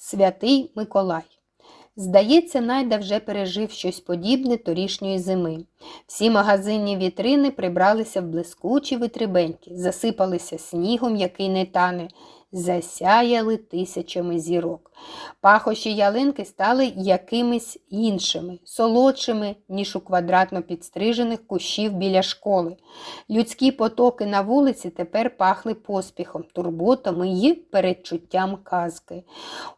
Святий Миколай. Здається, Найда вже пережив щось подібне торішньої зими. Всі магазинні вітрини прибралися в блискучі витребеньки, засипалися снігом, який не тане, засяяли тисячами зірок. Пахощі ялинки стали якимись іншими, солодшими, ніж у квадратно підстрижених кущів біля школи. Людські потоки на вулиці тепер пахли поспіхом, турботами і передчуттям казки.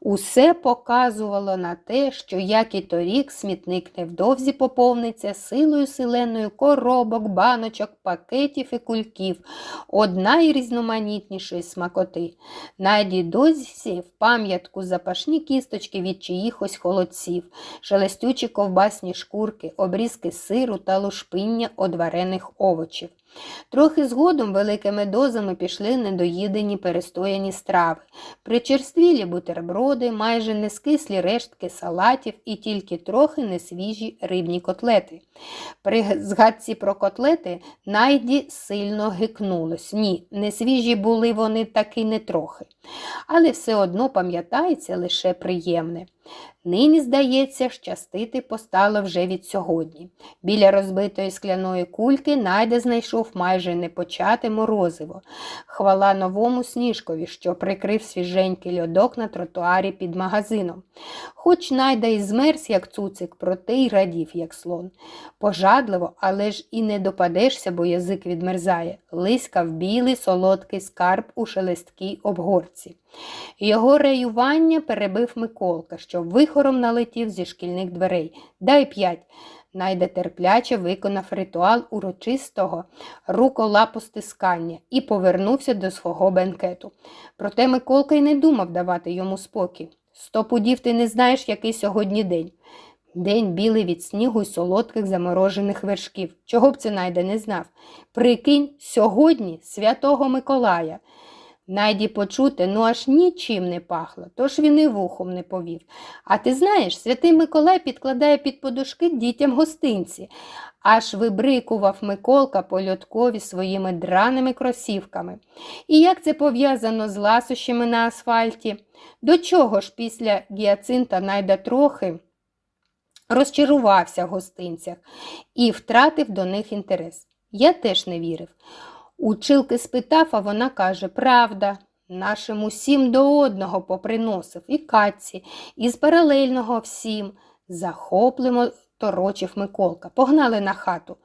Усе показувало на те, що, як і торік, смітник невдовзі поповниться силою силеною коробок, баночок, пакетів і кульків, одна й різноманітнішої смакоти. Наді досі в пам'ятку запашні кісточки від чиїхось холодців, шелестючі ковбасні шкурки, обрізки сиру та лушпиння одварених овочів. Трохи згодом великими дозами пішли недоїдені перестояні страви, причерствілі бутерброди, майже нескислі рештки салатів і тільки трохи несвіжі рибні котлети. При згадці про котлети найді сильно гикнулось. Ні, несвіжі були вони таки не трохи. Але все одно пам'ятається лише приємне. Нині, здається, щастити постало вже від сьогодні. Біля розбитої скляної кульки найде знайшов майже непочате морозиво. Хвала новому сніжкові, що прикрив свіженький льодок на тротуарі під магазином. Хоч найда і змерз, як цуцик, проте й радів, як слон. Пожадливо, але ж і не допадешся, бо язик відмерзає. Лиськав білий солодкий скарб у шелесткій обгорці. Його реювання перебив Миколка, що вихором налетів зі шкільних дверей. Дай п'ять. Найде терпляче виконав ритуал урочистого руколапостискання і повернувся до свого бенкету. Проте Миколка й не думав давати йому спокій. Сто пудів ти не знаєш, який сьогодні день. День білий від снігу й солодких заморожених вершків. Чого б це найде не знав. Прикинь, сьогодні святого Миколая. Найді почути, ну аж нічим не пахло, тож він і вухом не повів. А ти знаєш, святий Миколай підкладає під подушки дітям гостинці, аж вибрикував Миколка по льоткові своїми драними кросівками. І як це пов'язано з ласощами на асфальті? До чого ж після гіацинта найда трохи? Розчарувався в гостинцях і втратив до них інтерес. Я теж не вірив. Училки спитав, а вона каже, правда, нашим усім до одного поприносив і катці, і з паралельного всім. Захопливо торочив Миколка. Погнали на хату.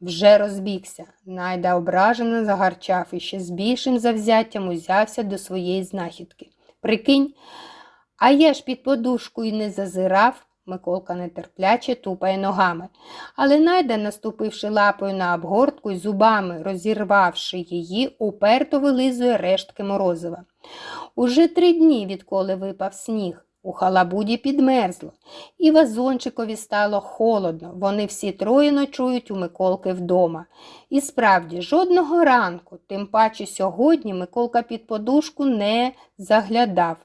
Вже розбігся. Найда ображено загарчав і ще з більшим завзяттям узявся до своєї знахідки. Прикинь, а я ж під подушкою не зазирав. Миколка нетерпляче тупає ногами. Але найда, наступивши лапою на обгортку і зубами, розірвавши її, уперто вилизує рештки морозива. Уже три дні, відколи випав сніг, у халабуді підмерзло, і вазончикові стало холодно. Вони всі троє ночують у Миколки вдома. І справді, жодного ранку, тим паче сьогодні Миколка під подушку не заглядав.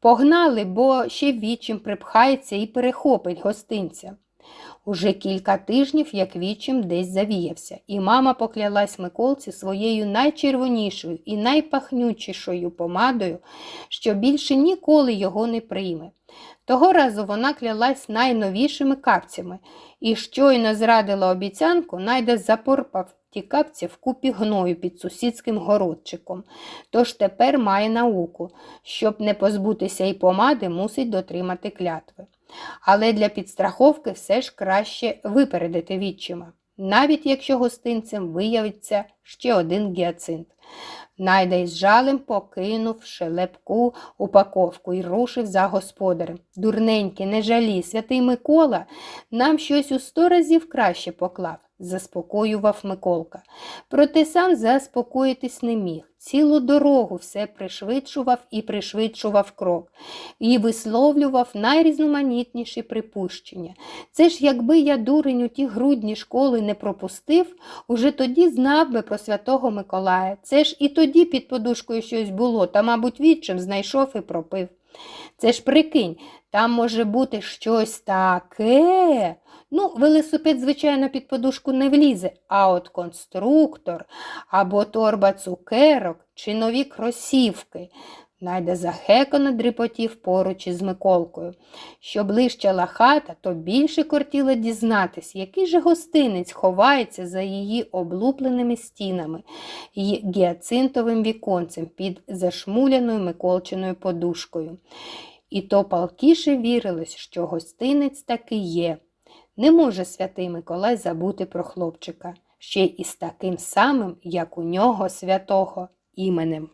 Погнали, бо ще вічим припхається і перехопить гостинця. Уже кілька тижнів, як вічим десь завіявся, і мама поклялась Миколці своєю найчервонішою і найпахнючішою помадою, що більше ніколи його не прийме. Того разу вона клялась найновішими капцями і щойно зрадила обіцянку, найде запорпав ті капці вкупі гною під сусідським городчиком. Тож тепер має науку, щоб не позбутися і помади, мусить дотримати клятви. Але для підстраховки все ж краще випередити відчима, навіть якщо гостинцем виявиться ще один гіацинт. Найда із жалем покинув шелепку упаковку і рушив за господарем. Дурненький, не жалі, святий Микола нам щось у сто разів краще поклав заспокоював Миколка. Проте сам заспокоїтись не міг. Цілу дорогу все пришвидшував і пришвидшував крок і висловлював найрізноманітніші припущення. Це ж, якби я дурень у ті грудні школи не пропустив, уже тоді знав би про святого Миколая. Це ж і тоді під подушкою щось було, та, мабуть, відчим знайшов і пропив. Це ж прикинь, там може бути щось таке. Ну, велосипед, звичайно, під подушку не влізе, а от конструктор або торба цукерок чи нові кросівки. Найда захекано дріпотів поруч із Миколкою. Що ближчала хата, то більше кортіло дізнатись, який же гостинець ховається за її облупленими стінами і гіацинтовим віконцем під зашмуляною Миколчиною подушкою. І то палкіше вірилось, що гостинець таки є. Не може святий Миколай забути про хлопчика, ще й із таким самим, як у нього святого, іменем.